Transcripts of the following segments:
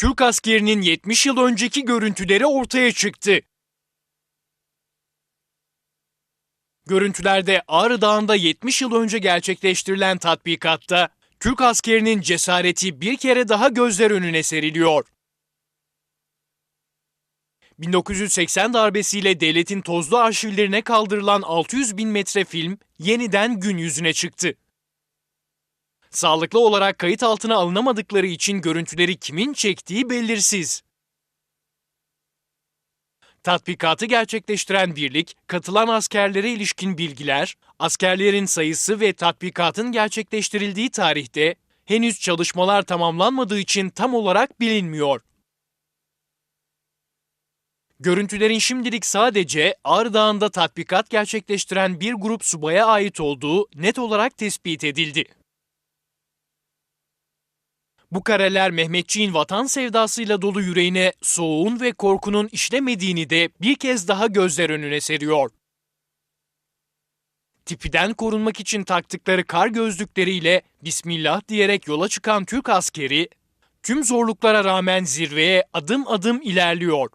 Türk askerinin 70 yıl önceki görüntüleri ortaya çıktı. Görüntülerde Ağrı Dağı'nda 70 yıl önce gerçekleştirilen tatbikatta Türk askerinin cesareti bir kere daha gözler önüne seriliyor. 1980 darbesiyle devletin tozlu arşivlerine kaldırılan 600 bin metre film yeniden gün yüzüne çıktı. Sağlıklı olarak kayıt altına alınamadıkları için görüntüleri kimin çektiği belirsiz. Tatbikatı gerçekleştiren birlik, katılan askerlere ilişkin bilgiler, askerlerin sayısı ve tatbikatın gerçekleştirildiği tarihte henüz çalışmalar tamamlanmadığı için tam olarak bilinmiyor. Görüntülerin şimdilik sadece Ağrı Dağı'nda tatbikat gerçekleştiren bir grup subaya ait olduğu net olarak tespit edildi. Bu kareler Mehmetçiğin vatan sevdasıyla dolu yüreğine soğuğun ve korkunun işlemediğini de bir kez daha gözler önüne seriyor. Tipiden korunmak için taktıkları kar gözlükleriyle Bismillah diyerek yola çıkan Türk askeri, tüm zorluklara rağmen zirveye adım adım ilerliyor.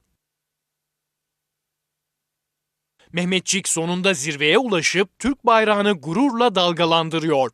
Mehmetçik sonunda zirveye ulaşıp Türk bayrağını gururla dalgalandırıyor.